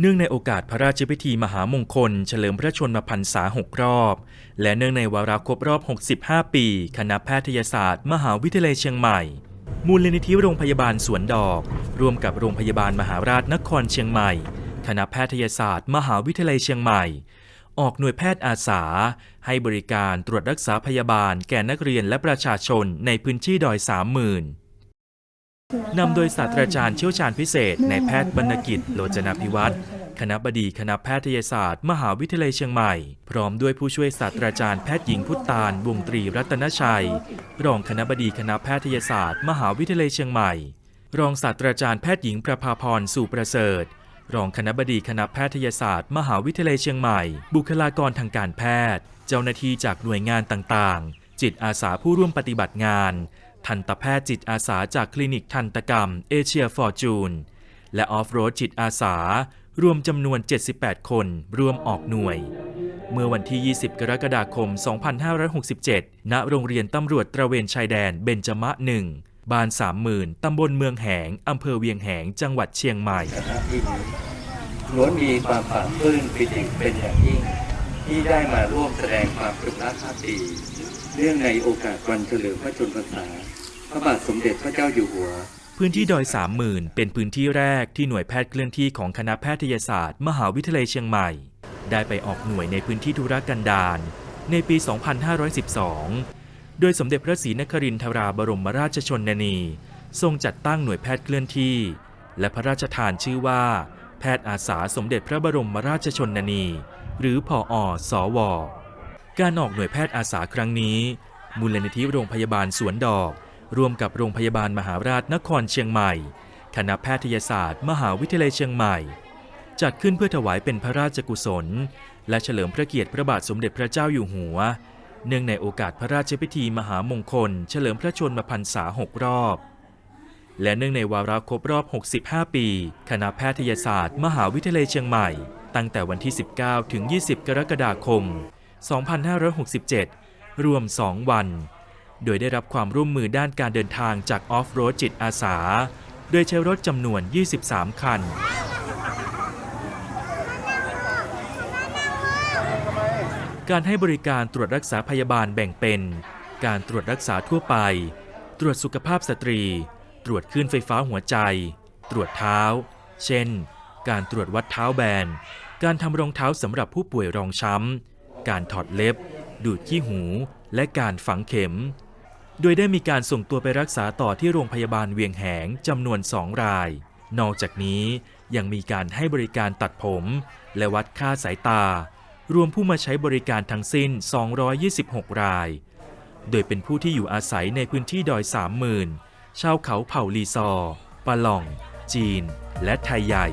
เนื่องในโอกาสพระราชพิธีมหามงคล เฉลิมพระชนมพรรษา 6 รอบ และเนื่องในวาระครบรอบ 65 ปี คณะแพทยศาสตร์ มหาวิทยาลัยเชียงใหม่ มูลนิธิโรงพยาบาลสวนดอก ร่วมกับโรงพยาบาลมหาราชนครเชียงใหม่ คณะแพทยศาสตร์ มหาวิทยาลัยเชียงใหม่ ออกหน่วยแพทย์อาสา ให้บริการตรวจรักษาพยาบาล แก่นักเรียนและประชาชนในพื้นที่ดอยสามหมื่น นำโดยศาสตราจารย์เชี่ยวชาญพิเศษในแพทย์บรรณกิจโลจนาภิวัตรคณะบดีคณะแพทยศาสตร์ มหาวิทยาลัยเชียงใหม่ พร้อมด้วยผู้ช่วยศาสตราจารย์แพทย์หญิงพุทธาน วงตรีรัตนชัย รองคณะบดีคณะแพทยศาสตร์ มหาวิทยาลัยเชียงใหม่ รองศาสตราจารย์แพทย์หญิงประภาพรสู่ประเสริฐ รองคณะบดีคณะแพทยศาสตร์ มหาวิทยาลัยเชียงใหม่ บุคลากรทางการแพทย์ เจ้าหน้าที่จากหน่วยงานต่างๆ จิตอาสาผู้ร่วมปฏิบัติงาน ทันตแพทย์จิตอาสาจากคลินิกทันตกรรมเอเชียฟอร์จูนและออฟโรดจิตอาสา รวมจำนวน 78 คนร่วมออกหน่วย เมื่อวันที่ 20 กรกฎาคม 2567 ณ โรงเรียนตำรวจตระเวนชายแดนเบญจมะหนึ่งบ้านสามหมื่นตำบลเมืองแหง อำเภอเวียงแหง จังหวัดเชียงใหม่ล้วนมีความปลาบปลื้มปิติเป็นอย่างยิ่ง ที่ได้มาร่วมแสดงความจงรักภักดีเนื่องในโอกาสวันเฉลิมพระชนมพรรษา พระบาทสมเด็จพระเจ้าอยู่หัว พื้นที่ดอยสามหมื่นเป็นพื้นที่แรกที่หน่วยแพทย์เคลื่อนที่ของคณะแพทยศาสตร์ มหาวิทยาลัยเชียงใหม่ ได้ไปออกหน่วยในพื้นที่ธุรกันดารในปี 2512 โดยสมเด็จพระศรีนครินทราบรมราชชนนี ทรงจัดตั้งหน่วยแพทย์เคลื่อนที่ และพระราชทานชื่อว่า แพทย์อาสาสมเด็จพระบรมราชชนนี หรือพออสว การออกหน่วยแพทย์อาสาครั้งนี้ มูลนิธิโรงพยาบาลสวนดอก ร่วมกับโรงพยาบาลมหาราชนครเชียงใหม่ คณะแพทยศาสตร์ มหาวิทยาลัยเชียงใหม่ จัดขึ้นเพื่อถวายเป็นพระราชกุศล และเฉลิมพระเกียรติพระบาทสมเด็จพระเจ้าอยู่หัว เนื่องในโอกาสพระราชพิธีมหามงคล เฉลิมพระชนมพรรษา6รอบและเนื่องในวาระครบรอบ 65 ปี คณะแพทยศาสตร์ มหาวิทยาลัยเชียงใหม่ ตั้งแต่วันที่ 19 ถึง 20 กรกฎาคม 2567 รวม 2 วัน โดยได้รับความร่วมมือด้านการเดินทางจากออฟโรดจิตอาสา โดยใช้รถจำนวน 23 คันการให้บริการตรวจรักษาพยาบาลแบ่งเป็น การตรวจรักษาทั่วไป ตรวจสุขภาพสตรี ตรวจคลื่นไฟฟ้าหัวใจ ตรวจเท้า เช่น การตรวจวัดเท้าแบน การทำรองเท้าสำหรับผู้ป่วยรองช้ำ การถอดเล็บ ดูดขี้หู และการฝังเข็ม โดยได้มีการส่งตัวไปรักษาต่อที่โรงพยาบาลเวียงแหงจำนวนสองราย นอกจากนี้ยังมีการให้บริการตัดผม และวัดค่าสายตา รวมผู้มาใช้บริการทั้งสิ้น 226 ราย โดยเป็นผู้ที่อยู่อาศัยในพื้นที่ดอยสามหมื่นชาวเขาเผ่าลีซอปะหล่อง จีน และไทยใหญ่